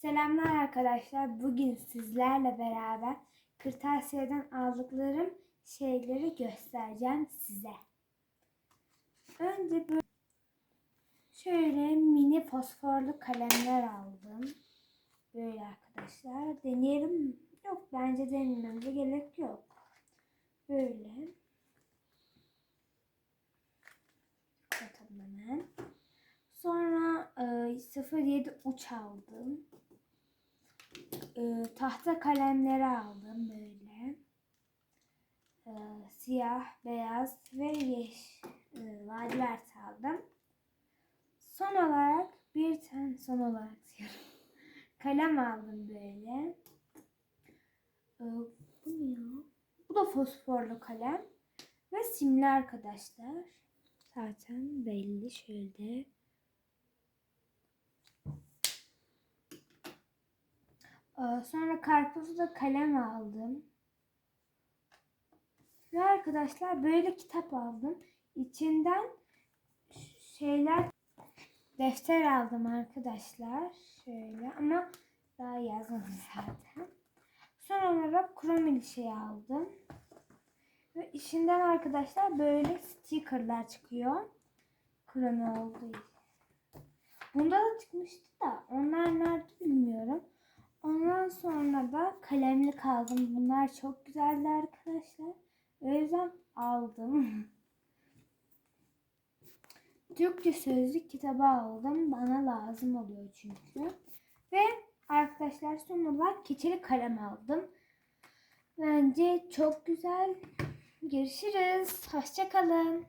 Selamlar arkadaşlar. Bugün sizlerle beraber kırtasiyeden aldıklarım şeyleri göstereceğim size. Önce böyle şöyle mini fosforlu kalemler aldım. Böyle arkadaşlar. Deneyelim. Yok bence denememize gerek yok. Böyle. Kapatalım hemen. Sonra e, 07 uç aldım. E, tahta kalemleri aldım böyle. E, siyah, beyaz ve yeş, e, lacivert aldım. Son olarak bir tane son olarak diyorum. Kalem aldım böyle. E, bu ne ya? Bu da fosforlu kalem. Ve simli arkadaşlar. Zaten belli şöyle. Sonra karpuzlu da kalem aldım. Ve arkadaşlar böyle kitap aldım. İçinden şeyler defter aldım arkadaşlar. Şöyle ama daha yazmadım zaten. Son olarak kromili şey aldım. Ve içinden arkadaşlar böyle stickerlar çıkıyor. Kromi olduğu için. Bunda da çıkmıştı da onlar da kalemlik aldım. Bunlar çok güzeldi arkadaşlar. O yüzden aldım. Türkçe sözlük kitabı aldım. Bana lazım oluyor çünkü. Ve arkadaşlar son olarak keçeli kalem aldım. Bence çok güzel. Görüşürüz. Hoşçakalın.